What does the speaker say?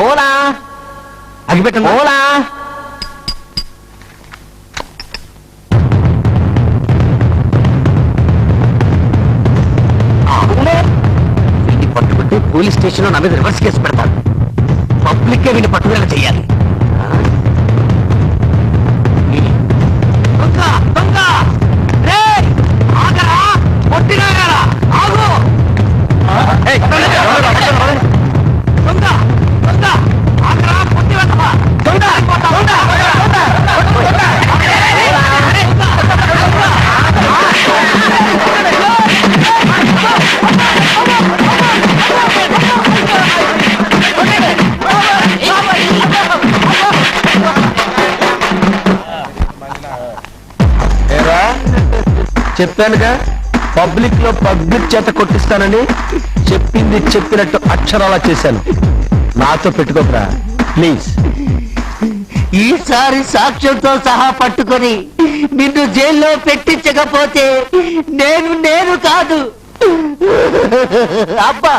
ఓలా. అగిపెట్టండి ఓలా. పట్టుకుంటే పోలీస్ స్టేషన్లో నా మీద రివర్స్ కేసు పెడతారు పబ్లిక్ వీడిని పట్టుదల చెయ్యాలి చెప్పానుగా పబ్లిక్లో పబ్లిక్ చేత కొట్టిస్తానని చెప్పింది చెప్పినట్టు అక్షరాలా చేశాను. నాతో పెట్టుకోకరా ప్లీజ్ ఈసారి సాక్ష్యంతో సహా పట్టుకొని నిన్ను జైల్లో పెట్టించకపోతే నేను నేను కాదు. అబ్బా!